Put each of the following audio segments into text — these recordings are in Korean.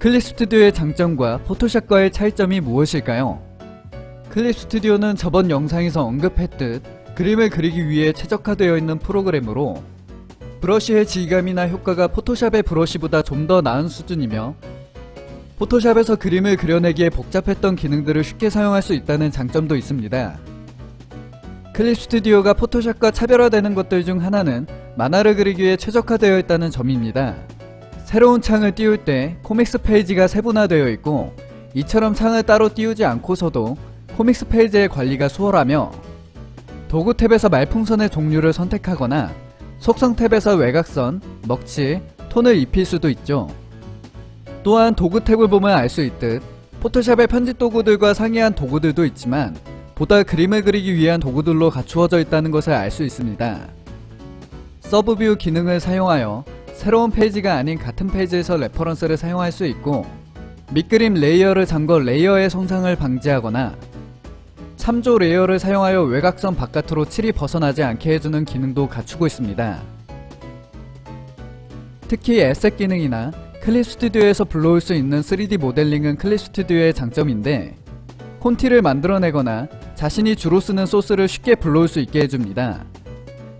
클립 스튜디오의 장점과 포토샵과의 차이점이 무엇일까요? 클립 스튜디오는 저번 영상에서 언급했듯 그림을 그리기 위해 최적화되어 있는 프로그램으로 브러쉬의 질감이나 효과가 포토샵의 브러쉬보다 좀 더 나은 수준이며 포토샵에서 그림을 그려내기에 복잡했던 기능들을 쉽게 사용할 수 있다는 장점도 있습니다. 클립 스튜디오가 포토샵과 차별화되는 것들 중 하나는 만화를 그리기에 최적화되어 있다는 점입니다. 새로운 창을 띄울 때 코믹스 페이지가 세분화되어 있고 이처럼 창을 따로 띄우지 않고서도 코믹스 페이지의 관리가 수월하며 도구 탭에서 말풍선의 종류를 선택하거나 속성 탭에서 외곽선, 먹칠, 톤을 입힐 수도 있죠. 또한 도구 탭을 보면 알 수 있듯 포토샵의 편집 도구들과 상이한 도구들도 있지만 보다 그림을 그리기 위한 도구들로 갖추어져 있다는 것을 알 수 있습니다. 서브뷰 기능을 사용하여 새로운 페이지가 아닌 같은 페이지에서 레퍼런스를 사용할 수 있고 밑그림 레이어를 잠궈 레이어의 손상을 방지하거나 참조 레이어를 사용하여 외곽선 바깥으로 칠이 벗어나지 않게 해주는 기능도 갖추고 있습니다. 특히 에셋 기능이나 클립 스튜디오에서 불러올 수 있는 3D 모델링은 클립 스튜디오의 장점인데 콘티를 만들어내거나 자신이 주로 쓰는 소스를 쉽게 불러올 수 있게 해줍니다.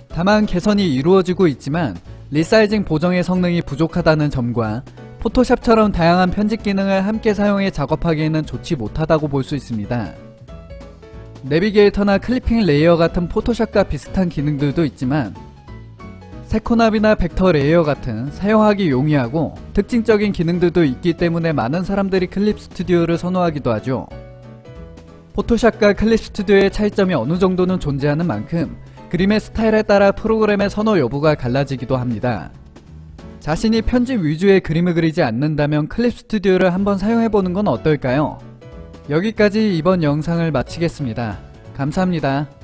다만 개선이 이루어지고 있지만 리사이징 보정의 성능이 부족하다는 점과 포토샵처럼 다양한 편집 기능을 함께 사용해 작업하기에는 좋지 못하다고 볼 수 있습니다. 내비게이터나 클리핑 레이어 같은 포토샵과 비슷한 기능들도 있지만 세코납이나 벡터 레이어 같은 사용하기 용이하고 특징적인 기능들도 있기 때문에 많은 사람들이 클립 스튜디오를 선호하기도 하죠. 포토샵과 클립 스튜디오의 차이점이 어느 정도는 존재하는 만큼 그림의 스타일에 따라 프로그램의 선호 여부가 갈라지기도 합니다. 자신이 편집 위주의 그림을 그리지 않는다면 클립 스튜디오를 한번 사용해보는 건 어떨까요? 여기까지 이번 영상을 마치겠습니다. 감사합니다.